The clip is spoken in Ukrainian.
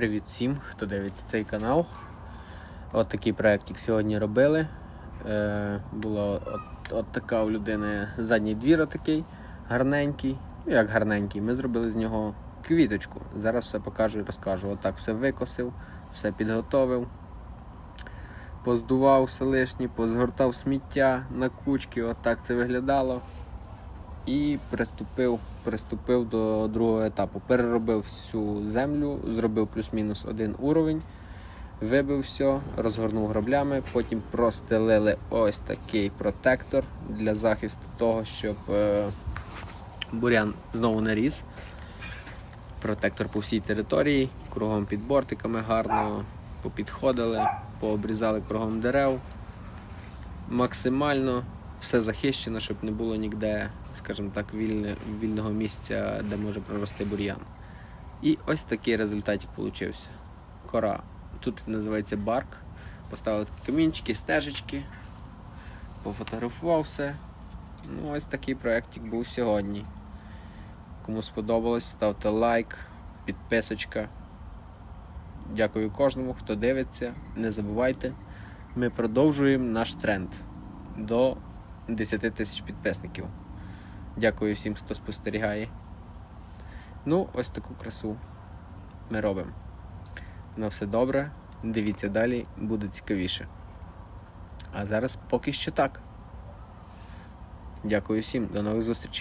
Привіт всім, хто дивиться цей канал. От такий проєктик сьогодні робили. Е, було от, от така у людини задній двір отакий, гарненький. Ну як гарненький. Ми зробили з нього квіточку. Зараз все покажу і розкажу. Отак все викосив, все підготовив. Поздував все лишнє, позгортав сміття на кучки, отак це виглядало. І приступив, приступив до другого етапу. Переробив всю землю, зробив плюс-мінус один уровень, вибив все, розгорнув граблями, потім простелили ось такий протектор для захисту того, щоб е, бурян знову не ріс. Протектор по всій території, кругом під бортиками гарно попідходили, пообрізали кругом дерев. Максимально все захищено, щоб не було ніде, скажімо так, вільне, вільного місця, де може прорости бур'ян. І ось такий результатик получився. Кора. Тут називається барк. Поставили такі камінчики, стежечки, пофотографував все. Ну, ось такий проєктик був сьогодні. Кому сподобалось, ставте лайк, підписочка. Дякую кожному, хто дивиться. Не забувайте, ми продовжуємо наш тренд до 10 тисяч підписників. Дякую всім, хто спостерігає. Ну, ось таку красу ми робимо. На все добре. Дивіться далі, буде цікавіше. А зараз поки що так. Дякую всім, до нових зустрічей.